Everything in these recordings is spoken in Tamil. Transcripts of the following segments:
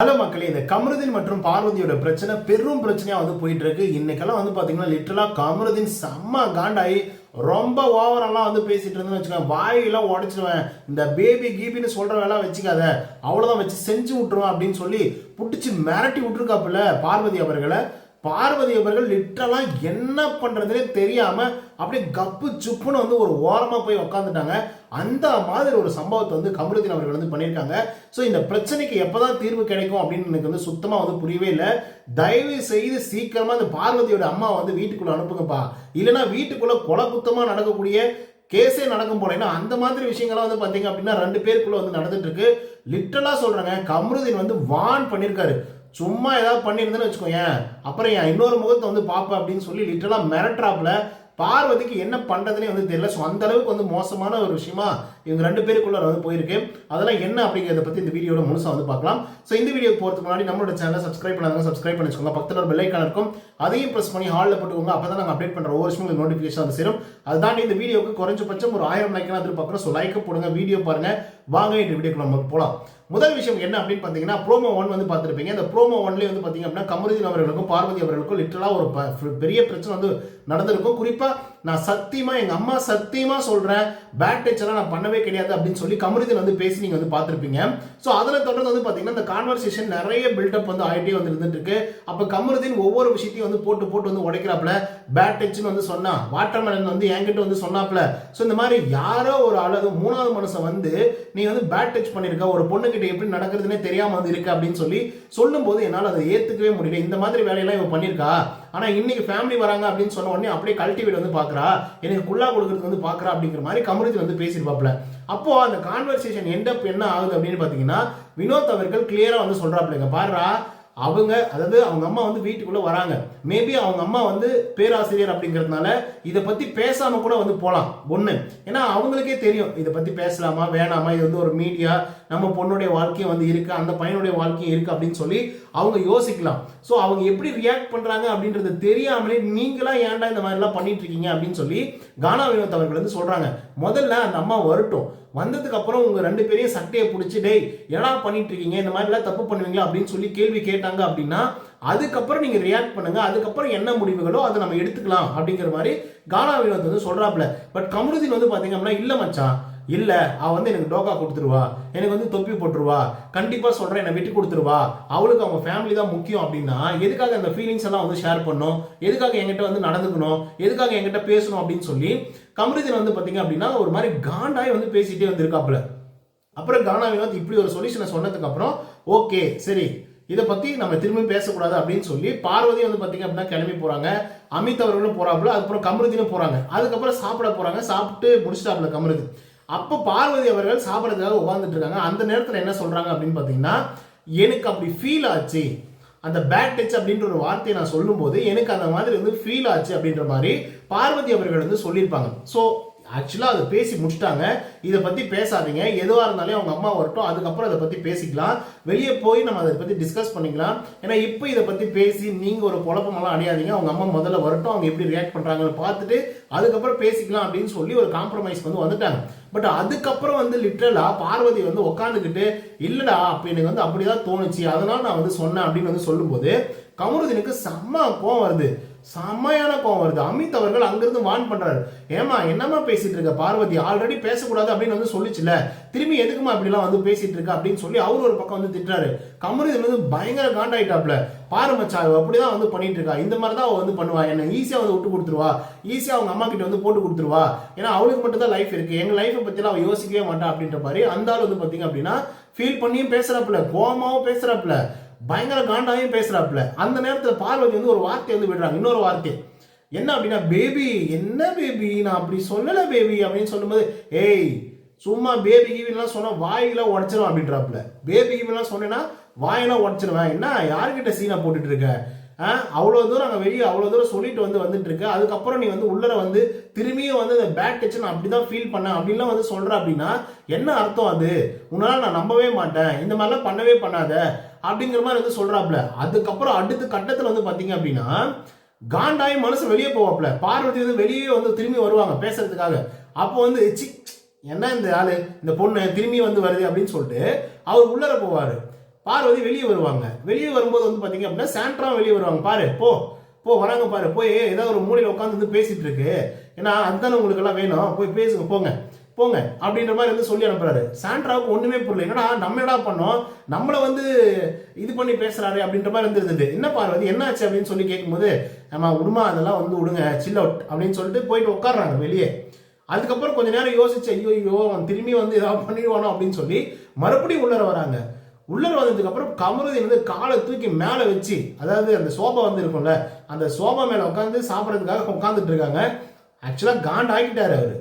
ஹலோ மக்களே இந்த கமருதீன் மற்றும் பார்வதியோட பிரச்சனை பெரும் பிரச்சனையா வந்து போயிட்டு இருக்கு இன்னைக்கெல்லாம் வந்து பாத்தீங்கன்னா லிட்டரலா கமருதீன் செம்ம காண்டாயி ரொம்ப ஓவரெல்லாம் வந்து பேசிட்டு இருந்தேன்னு வச்சுக்கோங்க. வாயெல்லாம் உடச்சிடுவேன் இந்த பேபி கீபின்னு சொல்ற வேலை வச்சுக்காத. அவ்வளவுதான் வச்சு செஞ்சு விட்டுருவேன் அப்படின்னு சொல்லி புட்டிச்சு மிரட்டி விட்டுருக்காப்புல பார்வதி அவர்களை. பார்வதி அவர்கள் லிட்டரலாக என்ன பண்ணுறதுனே தெரியாமல் அப்படியே கப்பு சுப்புன்னு வந்து ஒரு ஓரமாக போய் உட்காந்துட்டாங்க அந்த மாதிரி ஒரு சம்பவத்தை வந்து கமலுதீன் அவர்கள் வந்து பண்ணியிருக்காங்க. ஸோ இந்த பிரச்சனைக்கு எப்போ தான் தீர்வு கிடைக்கும் அப்படின்னு எனக்கு வந்து சுத்தமாக வந்து புரியவே இல்லை. தயவு செய்து சீக்கிரமாக அந்த பார்வதியோட அம்மா வந்து வீட்டுக்குள்ளே அனுப்புங்கப்பா. இல்லைன்னா வீட்டுக்குள்ளே கொலை குத்தமாக நடக்கக்கூடிய கேஸே நடக்கும் போல. ஏன்னா அந்த மாதிரி விஷயங்கள்லாம் வந்து பார்த்தீங்க அப்படின்னா ரெண்டு பேருக்குள்ளே வந்து நடந்துட்டு இருக்கு லிட்டலாக சொல்கிறாங்க கமருதீன் வந்து வான் பண்ணியிருக்காரு. சும்மா ஏதாவது பண்ணியிருந்தேன்னு வச்சுக்கோங்க அப்புறம் என் இன்னொரு முகத்தை வந்து பார்ப்பேன் அப்படின்னு சொல்லி லிட்டரலா மிரட்டுறாப்புல பார்வதிக்கு என்ன பண்ணுறதுனே வந்து தெரியல. ஸோ அந்த அளவுக்கு வந்து மோசமான ஒரு விஷயமா இவங்க ரெண்டு பேருக்குள்ள வந்து போயிருக்கு. அதெல்லாம் என்ன அப்படிங்கிறத பத்தி இந்த வீடியோட முழுசா வந்து பார்க்கலாம். ஸோ இந்த வீடியோ போறதுக்கு முன்னாடி நம்மளோட சேனலை சப்ஸ்கிரைப் பண்ணாங்க சப்ஸ்கிரைப் பண்ணி வச்சுக்கோங்க பக்கத்தில் ஒரு பெல்லைக்கான இருக்கும். அதையும் ப்ரெஸ் பண்ணி ஹாலில் போட்டுக்கோங்க. அப்போ தான் நாங்கள் அப்டேட் பண்ணுற ஒவ்வொரு விஷயமும் நோட்டிஃபிகேஷன் வந்து சேரும். அது தாண்டி இந்த வீடியோக்கு குறைஞ்சபட்சம் ஒரு ஆயிரம் லைக்கெல்லாம் எதிர்பார்க்குறோம் ஸோ லைக் போடுங்க வீடியோ பாருங்க. வாங்க இந்த வீடியோக்கு நம்ம போகலாம் முதல் விஷயம் என்ன அப்படின்னு பார்த்தீங்கன்னா ப்ரோமோ ஒன் வந்து பார்த்துருப்பீங்க. இந்த ப்ரோமோ ஒன்லேயே வந்து பார்த்தீங்க அப்படின்னா கமருதீன் அவர்களுக்கும் பார்வதி அவர்களுக்கும் லிட்டலாக ஒரு பெரிய பிரச்சனை வந்து நடந்திருக்கும். குறிப்பாக நான் சத்தியமாக எங்கள் அம்மா சத்தியமாக சொல்கிறேன் பேட் டச் எல்லாம் நான் பண்ணவே கிடையாது அப்படின்னு சொல்லி கமருதீன் வந்து பேசி நீங்க வந்து பார்த்துருப்பீங்க. ஸோ அதில் தொடர்ந்து வந்து பார்த்தீங்கன்னா இந்த கான்வர்சேஷன் நிறைய பில்டப் வந்து ஆகிட்டே வந்து இருந்துட்டு இருக்கு அப்போ கமருதீன் ஒவ்வொரு விஷயத்தையும் வந்து போட்டு போட்டு வந்து உடைக்கிறாப்ல பேட் டச்னு வந்து சொன்னா வாட்டர்மேலன் வந்து என்கிட்ட வந்து சொன்னாப்ல ஸோ இந்த மாதிரி யாரோ ஒரு ஆள் மூணாவது மனுஷன் வந்து நீ வந்து பேட் டச் பண்ணியிருக்க ஒரு பொண்ணு கிட்ட எப்படி நடக்கிறதுனே தெரியாமல் வந்து இருக்கு அப்படின்னு சொல்லி சொல்லும்போது என்னால் அதை ஏற்றுக்கவே முடியல. இந்த மாதிரி வேலையெல்லாம் இவன் பண்ணியிருக்கா ஆனா இன்னைக்கு ஃபேமிலி வராங்க அப்படின்னு சொன்ன உடனே அப்படியே கல்டிவேட் வந்து பார்க்குறா எனக்கு குள்ளா கொடுக்கறது வந்து பாக்குறா அப்படிங்கிற மாதிரி கமருதி வந்து பேசியிருப்பாப்ல அப்போ அந்த கான்வர்சேஷன் எண்டப் என்ன ஆகுது அப்படின்னு பார்த்தீங்கன்னா வினோத் அவர்கள் கிளியரா வந்து சொல்கிறாப்பிள்ளைங்க பாருடா. அவங்க அதாவது அவங்க அம்மா வந்து வீட்டுக்குள்ள வராங்க. மேபி அவங்க அம்மா வந்து பேராசிரியர் அப்படிங்கிறதுனால இதை பத்தி பேசாம கூட வந்து போகலாம் ஒண்ணு. ஏன்னா அவங்களுக்கே தெரியும். இதை பத்தி பேசலாமா வேணாமா? இது வந்து ஒரு மீடியா நம்ம பொண்ணுடைய வாழ்க்கையும் வந்து இருக்கு. அந்த பையனுடைய வாழ்க்கையும் இருக்கு அப்படின்னு சொல்லி அவங்க யோசிக்கலாம். ஸோ அவங்க எப்படி ரியாக்ட் பண்றாங்க அப்படின்றது தெரியாமலே நீங்களா ஏன்டா இந்த மாதிரிலாம் பண்ணிட்டு இருக்கீங்க அப்படின்னு சொல்லி கானா வினோத் அவர்கள் வந்து சொல்றாங்க. முதல்ல அந்த அம்மா வரட்டும். வந்ததுக்கு அப்புறம் உங்க ரெண்டு பேரையும் சட்டையை பிடிச்சி டேய் என்னடா பண்ணிட்டு இருக்கீங்க இந்த மாதிரிலாம் தப்பு பண்ணுவீங்களா? அப்படின்னு சொல்லி கேள்வி கேட்டாங்க அப்படின்னா அதுக்கப்புறம் நீங்க ரியாக்ட் பண்ணுங்க. அதுக்கப்புறம் என்ன முடிவுகளோ அதை நம்ம எடுத்துக்கலாம் அப்படிங்கிற மாதிரி கானா வினோத் வந்து சொல்றாப்ல பட் கமருதீன் வந்து பாத்தீங்க அப்படின்னா இல்ல மச்சான். இல்ல அவ வந்து எனக்கு டோக்கா கொடுத்துருவா. எனக்கு வந்து தொப்பி போட்டுருவா. கண்டிப்பா சொல்கிறேன் என்னை விட்டு கொடுத்துருவா. அவளுக்கு அவங்க ஃபேமிலி தான் முக்கியம் அப்படின்னா எதுக்காக அந்த ஃபீலிங்ஸ் எல்லாம் வந்து ஷேர் பண்ணும் எதுக்காக என்கிட்ட வந்து நடந்துக்கணும்? எதுக்காக என்கிட்ட பேசணும்? அப்படின்னு சொல்லி கமரிஜன் வந்து பார்த்தீங்க அப்படின்னா ஒரு மாதிரி காண்டாய் வந்து பேசிட்டே வந்திருக்காப்புல. அப்புறம் கானாவை வந்து இப்படி ஒரு சொல்யூஷனை சொன்னதுக்கு அப்புறம் ஓகே சரி இதை பத்தி நம்ம திரும்பி பேசக்கூடாது அப்படின்னு சொல்லி பார்வதி வந்து பார்த்தீங்க அப்படின்னா கிளம்பி போறாங்க. அமித் அவர்களும் போறாப்புல அதுக்கப்புறம் கமருதினும் போறாங்க. அதுக்கப்புறம் சாப்பிட போறாங்க. சாப்பிட்டு முடிச்சிட்டாப்புல கமருதி அப்போ பார்வதி அவர்கள் சாப்பிட்றதுக்காக உட்காந்துட்டு இருக்காங்க. அந்த நேரத்தில் என்ன சொல்றாங்க அப்படின்னு பார்த்தீங்கன்னா எனக்கு அப்படி ஃபீல் ஆச்சு. அந்த பேட் டச் அப்படின்ற ஒரு வார்த்தையை நான் சொல்லும்போது எனக்கு அந்த மாதிரி வந்து ஃபீல் ஆச்சு அப்படின்ற மாதிரி பார்வதி அவர்கள் வந்து சொல்லியிருப்பாங்க. ஸோ ஆக்சுவலாக அதை பேசி முடிச்சிட்டாங்க. இதை பற்றி பேசாதீங்க. எதுவாக இருந்தாலும் அவங்க அம்மா வரட்டும். அதுக்கப்புறம் அதை பற்றி பேசிக்கலாம். வெளியே போய் நம்ம அதை பற்றி டிஸ்கஸ் பண்ணிக்கலாம். ஏன்னா இப்போ இதை பற்றி பேசி நீங்கள் ஒரு குழப்பமெல்லாம் அடையாதீங்க. அவங்க அம்மா முதல்ல வரட்டும். அவங்க எப்படி ரியாக்ட் பண்ணுறாங்கன்னு பார்த்துட்டு அதுக்கப்புறம் பேசிக்கலாம் அப்படின்னு சொல்லி ஒரு காம்ப்ரமைஸ் வந்து வந்துட்டாங்க. பட் அதுக்கப்புறம் வந்து லிட்ரலாக பார்வதி வந்து உட்காந்துக்கிட்டு இல்லைடா அப்போ எனக்கு வந்து அப்படி தான் தோணுச்சு. அதனால் நான் வந்து சொன்னேன் அப்படின்னு வந்து சொல்லும்போது கமருதனுக்கு செம்ம கோவம் வருது. செம்மையான கோவம் வருது. அமித் அவர்கள் அங்கிருந்து வான் பண்றாரு. ஏமா என்னம்மா பேசிட்டு இருக்க? பார்வதி ஆல்ரெடி பேசக்கூடாது அப்படின்னு வந்து சொல்லிச்சுல. திரும்பி எதுக்குமா இப்படிலாம் வந்து பேசிட்டு இருக்க அப்படின்னு சொல்லி அவர் ஒரு பக்கம் வந்து திட்டுறாரு. கமருதீன் வந்து பயங்கர காண்டாயிட்டாப்ல. பாரு மச்சா அப்படிதான் வந்து பண்ணிட்டு இருக்கா. இந்த மாதிரி தான் அவ வந்து பண்ணுவா. என்ன ஈஸியா வந்து விட்டு கொடுத்துருவா. ஈஸியா அவங்க அம்மா கிட்ட வந்து போட்டு கொடுத்துருவா. ஏன்னா அவளுக்கு மட்டும் தான் லைஃப் இருக்கு. எங்க லைஃப்பை பற்றிலாம் அவள் யோசிக்கவே மாட்டா அப்படின்ற மாதிரி அந்த ஆள் வந்து பாத்தீங்க அப்படின்னா ஃபீல் பண்ணியும் பேசுறாப்புல. கோமாவும் பேசுறாப்புல. பயங்கர காண்டாவையும் பேசுறாப்புல. அந்த நேரத்தில் பார்வதி வந்து ஒரு வார்த்தை வந்து விடுறாங்க. இன்னொரு வார்த்தை. என்ன அப்படின்னா பேபி என்ன பேபி? நான் அப்படி சொல்லல பேபி அப்படின்னு சொல்லும்போது ஏய் சும்மா பேபி கீவிலாம் சொன்னால் வாயெல்லாம் உடச்சிரும் அப்படின்றாப்புல. பேபி கீவிலாம் சொன்னேன்னா வாயெல்லாம் உடச்சிருவேன். என்ன யார்கிட்ட சீனா போட்டுட்டு இருக்க? அவ்வளோ தூரம் அங்கே வெளியே அவ்வளோ தூரம் சொல்லிட்டு வந்து வந்துட்டு இருக்க. அதுக்கப்புறம் நீ வந்து உள்ளர வந்து திரும்பியும் வந்து அந்த பேட் டச் நான் அப்படி தான் ஃபீல் பண்ணேன் அப்படின்லாம் வந்து சொல்கிற அப்படின்னா என்ன அர்த்தம் அது? உன்னால் நான் நம்பவே மாட்டேன். இந்த மாதிரிலாம் பண்ணவே பண்ணாத. அப்படிங்கிற மாதிரி வந்து சொல்றாப்ல. அதுக்கப்புறம் அடுத்த கட்டத்தில் வந்து பார்த்தீங்க அப்படின்னா காண்டாய் மனசு வெளியே போவாப்ல. பார்வதி வந்து வெளியே வந்து திரும்பி வருவாங்க பேசுறதுக்காக. அப்போ வந்து சி என்ன இந்த ஆளு? இந்த பொண்ணு திரும்பி வந்து வருது அப்படின்னு சொல்லிட்டு அவர் உள்ளர போவார். பார்வதி வெளியே வருவாங்க. வெளியே வரும்போது வந்து பார்த்தீங்க அப்படின்னா சாண்ட்ரா வெளியே வருவாங்க. பாரு போ போ வராங்க பாரு. போய் ஏதாவது ஒரு மூலையில் உட்காந்து வந்து பேசிட்டு இருக்கு. ஏன்னா அதுதானே உங்களுக்கு எல்லாம் வேணும். போய் பேசுங்க போங்க. போங்க அப்படின்ற மாதிரி வந்து சொல்லி அனுப்புறாரு. சாண்ட்ராவுக்கு ஒண்ணுமே புரியல. என்னடா நம்ம என்னடா பண்ணோம்? நம்மளை வந்து இது பண்ணி பேசுறாரு அப்படின்ற மாதிரி வந்து என்ன பார்வதி என்னாச்சு அப்படின்னு சொல்லி கேட்கும்போது நம்ம உடுமா அதெல்லாம் வந்து விடுங்க சில் அவுட் அப்படின்னு சொல்லிட்டு போயிட்டு உட்காடுறாங்க வெளியே. அதுக்கப்புறம் கொஞ்ச நேரம் யோசிச்சு ஐயோ ஐயோ அவன் திரும்பி வந்து ஏதாவது பண்ணிடுவானோ அப்படின்னு சொல்லி மறுபடியும் உள்ளர வராங்க. உள்ளர வந்ததுக்கு அப்புறம் கமருதி வந்து காலை தூக்கி மேலே வச்சு அதாவது அந்த சோபா வந்து இருக்கும்ல அந்த சோபா மேலே உட்காந்து சாப்பிட்றதுக்காக உட்காந்துட்டு இருக்காங்க. ஆக்சுவலாக காண்ட் ஆகிட்டாரு அவரு.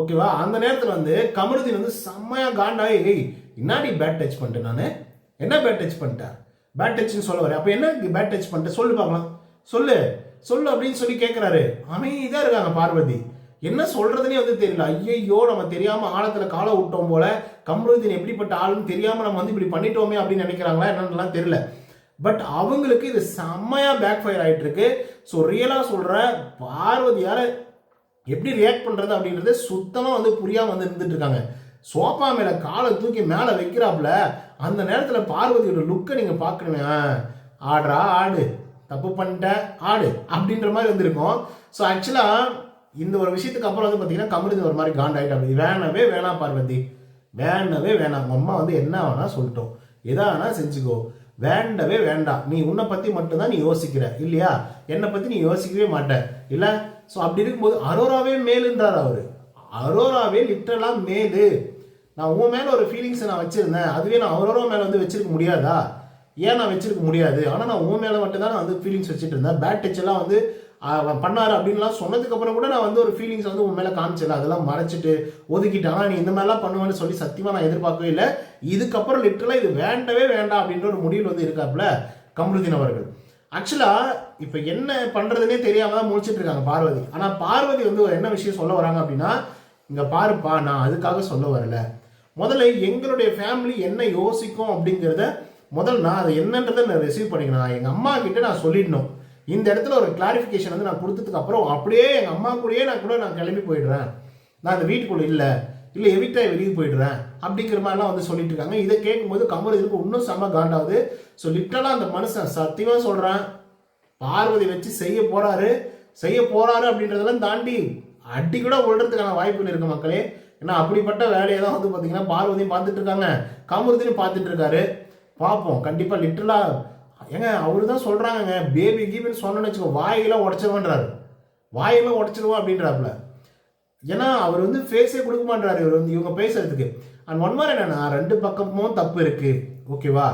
ஓகேவா? அந்த நேரத்தில் வந்து கமருதீன் வந்து செம்மையா காண்டாகி ஏய் என்னாடி பேட் டச் பண்ணிட்டேன் நான்? என்ன பேட் டச் பண்ணிட்டேன் பேட் டச்னு சொல்ல வரேன். அப்போ என்ன பேட் டச் பண்ணிட்டேன் சொல்லு பார்க்கலாம். சொல்லு. சொல்லு அப்படின்னு சொல்லி கேட்குறாரு அமைதியாக இருக்காங்க பார்வதி. என்ன சொல்றதுனே வந்து தெரியல. ஐயையோ நம்ம தெரியாம ஆழத்துல காலை விட்டோம் போல. கமருதீன் எப்படிப்பட்ட ஆளுன்னு தெரியாம நம்ம வந்து இப்படி பண்ணிட்டோமே அப்படின்னு நினைக்கிறாங்களா என்னன்னுலாம் தெரியல. பட் அவங்களுக்கு இது செம்மையா பேக் ஃபயர் ஆயிட்டு இருக்கு. ஸோ ரியலா சொல்ற பார்வதியால எப்படி ரியாக்ட் பண்ணுறது அப்படின்றது சுத்தமாக வந்து புரியாம வந்து இருந்துட்டு இருக்காங்க. சோஃபா மேலே காலை தூக்கி மேலே வைக்கிறாப்புல அந்த நேரத்தில் பார்வதியோட லுக்கை நீங்கள் பார்க்கணுமே. ஆடுறா ஆடு. தப்பு பண்ணிட்ட ஆடு. அப்படின்ற மாதிரி வந்திருக்கும். ஸோ ஆக்சுவலாக இந்த ஒரு விஷயத்துக்கு அப்புறம் வந்து பார்த்தீங்கன்னா கமருதி ஒரு மாதிரி காண்ட் வேணவே வேணாம் பார்வதி. வேண்டவே வேணாம். உங்க அம்மா வந்து என்ன வேணா சொல்லிட்டோம். எதா வேணா செஞ்சுக்கோ. வேண்டவே வேண்டாம். நீ உன்னை பற்றி மட்டும்தான் நீ யோசிக்கிற. இல்லையா? என்னை பற்றி நீ யோசிக்கவே மாட்ட. இல்லை ஸோ அப்படி இருக்கும்போது அரோராவே மேலுன்றார் அவர். அரோராவே லிட்டரலாக மேலு. நான் உன் மேலே ஒரு ஃபீலிங்ஸை நான் வச்சுருந்தேன். அதுவே நான் அரோரா மேலே வந்து வச்சிருக்க முடியாதா? ஏன் நான் வச்சிருக்க முடியாது? ஆனால் நான் உன் மேலே மட்டும் தான் நான் வந்து ஃபீலிங்ஸ் வச்சுட்டு இருந்தேன். பேட் டச் எல்லாம் வந்து அவன் பண்ணாரு அப்படின்லாம் சொன்னதுக்கப்புறம் கூட நான் வந்து ஒரு ஃபீலிங்ஸ் வந்து உன் மேலே காமிச்சல அதெல்லாம் மறைச்சிட்டு ஒதுக்கிட்டு ஆனால் நீ இந்த மாதிரிலாம் பண்ணுவேன்னு சொல்லி சத்தியமாக நான் எதிர்பார்க்கவே இல்லை. இதுக்கப்புறம் லிட்டரலாக இது வேண்டவே வேண்டாம் அப்படின்ற ஒரு முடிவில் வந்து இருக்காப்புல கமருதீன் அவர்கள். ஆக்சுவலாக இப்போ என்ன பண்ணுறதுனே தெரியாமல் தான் முடிச்சுட்டு இருக்காங்க பார்வதி. ஆனால் பார்வதி வந்து ஒரு என்ன விஷயம் சொல்ல வராங்க அப்படின்னா இங்கே பாருப்பா நான் அதுக்காக சொல்ல வரல. முதல்ல எங்களுடைய ஃபேமிலி என்ன யோசிக்கும் அப்படிங்கிறத முதல்ல நான் அதை என்னன்றதை நான் ரிசீவ் பண்ணிக்கணும். நான் எங்கள் அம்மா கிட்ட நான் சொல்லிடணும். இந்த இடத்துல ஒரு கிளாரிஃபிகேஷன் வந்து நான் கொடுத்ததுக்கு அப்புறம் அப்படியே எங்கள் அம்மா கூடயே நான் கூட நான் கிளம்பி போயிடுறேன். நான் அந்த வீட்டுக்குள்ளே இல்லை. இல்லை எவிட்டாய் வெளியே போயிடுறேன் அப்படிங்கிற மாதிரிலாம் வந்து சொல்லிட்டு இருக்காங்க. இதை கேட்கும்போது கமல் இதுக்கு இன்னும் செம்ம காண்டாவது? ஸோ லிட்டலாக அந்த மனுஷன் சத்தியமாக சொல்கிறேன் பார்வதி வச்சு செய்ய போகிறாரு செய்ய போகிறாரு அப்படின்றதெல்லாம் தாண்டி அடி கூட விழுறதுக்கான வாய்ப்புகள் இருக்கு மக்களே. ஏன்னா அப்படிப்பட்ட வேலையை தான் வந்து பார்த்தீங்கன்னா பார்வதியும் பார்த்துட்டு இருக்காங்க. கமருதியும் பார்த்துட்டு இருக்காரு. பார்ப்போம். கண்டிப்பாக லிட்டலாக ஏங்க அவரு தான் சொல்கிறாங்க பேபி கீபின்னு சொன்னோன்னு வச்சுக்கோ வாயெல்லாம் உடச்சிருவான்றாரு. வாயெல்லாம் உடச்சிருவோம் அப்படின்றாப்புல. ஏன்னா அவர் வந்து ஃபேஸே கொடுக்க மாட்டாரு இவர் வந்து இவங்க பேசுறதுக்கு. அண்ட் ஒன் மாதிரி என்னன்னா ரெண்டு பக்கமும் தப்பு இருக்கு. ஓகேவா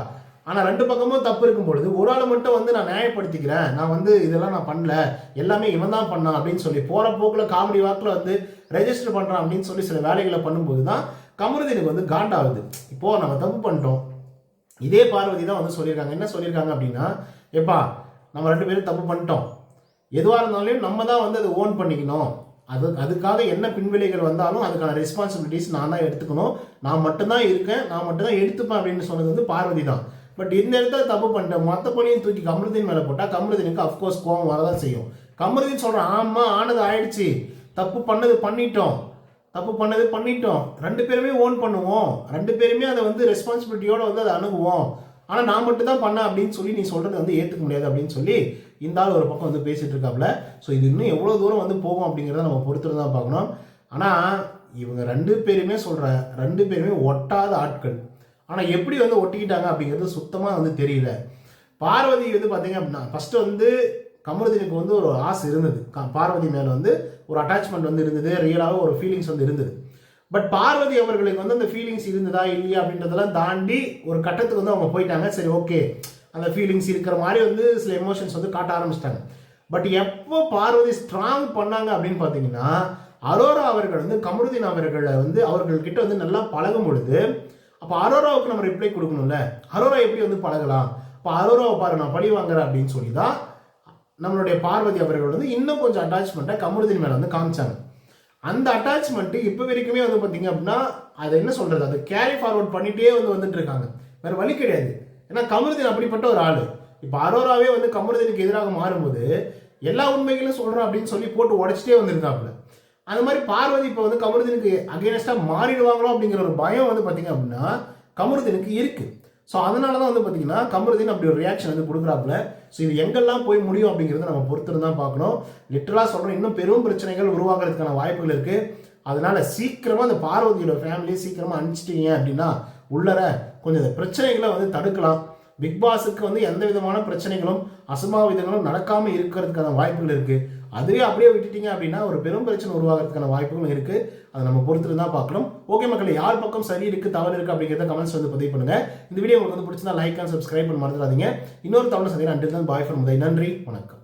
ஆனால் ரெண்டு பக்கமும் தப்பு இருக்கும் பொழுது ஒரு ஆளை மட்டும் வந்து நான் நியாயப்படுத்திக்கிறேன். நான் வந்து இதெல்லாம் நான் பண்ணல. எல்லாமே இவன் தான் பண்ணான் அப்படின்னு சொல்லி போகிற போக்கில் காமெடி வாக்கில் வந்து ரெஜிஸ்டர் பண்ணுறான் அப்படின்னு சொல்லி சில வேலைகளை பண்ணும்போது தான் கமருதீனுக்கு வந்து காண்டாகுது. இப்போது நம்ம தப்பு பண்ணிட்டோம். இதே பார்வதி தான் வந்து சொல்லியிருக்காங்க. என்ன சொல்லியிருக்காங்க அப்படின்னா எப்பா நம்ம ரெண்டு பேரும் தப்பு பண்ணிட்டோம். எதுவாக இருந்தாலும் நம்ம தான் வந்து அதை ஓன் பண்ணிக்கணும். அது அதுக்காக என்ன பின்விளைகள் வந்தாலும் அதுக்கான ரெஸ்பான்சிபிலிட்டிஸ் நான் தான் எடுத்துக்கணும். நான் மட்டும்தான் இருக்கேன் நான் மட்டும்தான் எடுத்துப்பேன் அப்படின்னு சொன்னது வந்து பார்வதி தான். பட் இந்த இடத்துல தப்பு பண்ணிட்டேன். மொத்த பொழியும் தூக்கி கமருதீன் மேலே போட்டால் கமருதீனுக்கு அஃப்கோர்ஸ் கோவம் வரதான் செய்யும். கமருதீன் சொல்கிறான் ஆமாம் ஆனது ஆயிடுச்சு. தப்பு பண்ணது பண்ணிட்டோம். தப்பு பண்ணது பண்ணிட்டோம். ரெண்டு பேருமே ஓன் பண்ணுவோம். ரெண்டு பேருமே அதை வந்து ரெஸ்பான்சிபிலிட்டியோடு வந்து அதை அணுகுவோம். ஆனால் நான் மட்டும் தான் பண்ணேன் அப்படின்னு சொல்லி நீ சொல்கிறது வந்து ஏற்றுக்க முடியாது அப்படின்னு சொல்லி இந்த ஆள் ஒரு பக்கம் வந்து பேசிட்டு இருக்காப்ல. ஸோ இது இன்னும் எவ்வளோ தூரம் வந்து போகும் அப்படிங்கிறத நம்ம பொறுத்துட்டு தான் பார்க்கணும். ஆனால் இவங்க ரெண்டு பேருமே சொல்கிற ரெண்டு பேருமே ஒட்டாத ஆட்கள். ஆனால் எப்படி வந்து ஒட்டிக்கிட்டாங்க அப்படிங்கிறது சுத்தமாக வந்து தெரியல. பார்வதி வந்து பார்த்தீங்க அப்படின்னா ஃபஸ்ட்டு வந்து கமருதினுக்கு வந்து ஒரு ஆசை இருந்தது. பார்வதி மேலே வந்து ஒரு அட்டாச்மெண்ட் வந்து இருந்தது ரியலாக ஒரு ஃபீலிங்ஸ் வந்து இருந்தது. பட் பார்வதி அவர்களுக்கு வந்து அந்த ஃபீலிங்ஸ் இருந்ததா இல்லையா அப்படின்றதெல்லாம் தாண்டி ஒரு கட்டத்துக்கு வந்து அவங்க போயிட்டாங்க. சரி ஓகே அந்த ஃபீலிங்ஸ் இருக்கிற மாதிரி வந்து சில எமோஷன்ஸ் வந்து காட்ட ஆரம்பிச்சிட்டாங்க. பட் எப்போ பார்வதி ஸ்ட்ராங் பண்ணாங்க அப்படின்னு பார்த்தீங்கன்னா அரோரா அவர்கள் வந்து கமருதீன் அவர்களை வந்து அவர்கள்கிட்ட வந்து நல்லா பழகும் பொழுது அப்போ அரோராவுக்கு நம்ம ரிப்ளை கொடுக்கணும்ல? அரோரா எப்படி வந்து பழகலாம்? அப்போ அரோராவை பாரு நான் பழி வாங்குறேன் அப்படின்னு சொல்லி தான் நம்மளுடைய பார்வதி அவர்கள் வந்து இன்னும் கொஞ்சம் அட்டாச்மெண்ட்டை கமருதீன் மேலே வந்து காமிச்சாங்க. அந்த அட்டாச்மெண்ட் இப்போ வரைக்குமே வந்து பார்த்தீங்க அப்படின்னா அதை என்ன சொல்றது? அது கேரி ஃபார்வர்ட் பண்ணிட்டே வந்து வந்துட்டு இருக்காங்க. வேற வழி கிடையாது. ஏன்னா கமருதீன் அப்படிப்பட்ட ஒரு ஆள். இப்போ அரோராவே வந்து கமருதீனுக்கு எதிராக மாறும்போது எல்லா உண்மைகளும் சொல்கிறோம் அப்படின்னு சொல்லி போட்டு உடைச்சிட்டே வந்திருக்காப்புல. அந்த மாதிரி பார்வதி இப்போ வந்து கமருதீனுக்கு அகேனஸ்டா மாறிடுவாங்களோ அப்படிங்கிற ஒரு பயம் வந்து பார்த்தீங்க அப்படின்னா கமருதீனுக்கு இருக்குது ஸோ அதனால தான் வந்து பார்த்தீங்கன்னா கமருதீன் அப்படி ஒரு ரியாக்ஷன் வந்து கொடுக்குறாப்புல. ஸோ இது எங்கெல்லாம் போய் முடியும் அப்படிங்கிறத நம்ம பொறுத்து தான் பார்க்கணும். லிட்டரலாக சொல்கிறோம் இன்னும் பெரும் பிரச்சனைகள் உருவாகிறதுக்கான வாய்ப்புகள் இருக்குது அதனால சீக்கிரமாக அந்த பார்வதியோட ஃபேமிலியை சீக்கிரமாக அனுப்பிச்சிட்டீங்க அப்படின்னா உள்ளர கொஞ்சம் இந்த பிரச்சனைகளை வந்து தடுக்கலாம். பிக் பாஸுக்கு வந்து எந்த விதமான பிரச்சனைகளும் அசம்பாவிதங்களும் நடக்காமல் இருக்கிறதுக்கான வாய்ப்புகள் இருக்கு. அதுவே அப்படியே விட்டுட்டீங்க அப்படின்னா ஒரு பெரும் பிரச்சனை உருவாகிறதுக்கான வாய்ப்புகளும் இருக்கு. அதை நம்ம பொறுத்துட்டு தான் பார்க்கணும் ஓகே மக்கள் யார் பக்கம் சரி இருக்கு தவறு இருக்கு அப்படிங்கிறத கமெண்ட்ஸ் வந்து பதிவு பண்ணுங்க. இந்த வீடியோ உங்களுக்கு வந்து பிடிச்சிருந்தா லைக் அண்ட் சப்ஸ்கிரைப் பண்ண மறந்துடாதீங்க. இன்னொரு தவறு சந்தையில் அண்டில் தான் பாய் ஃப்ரம் நன்றி வணக்கம்.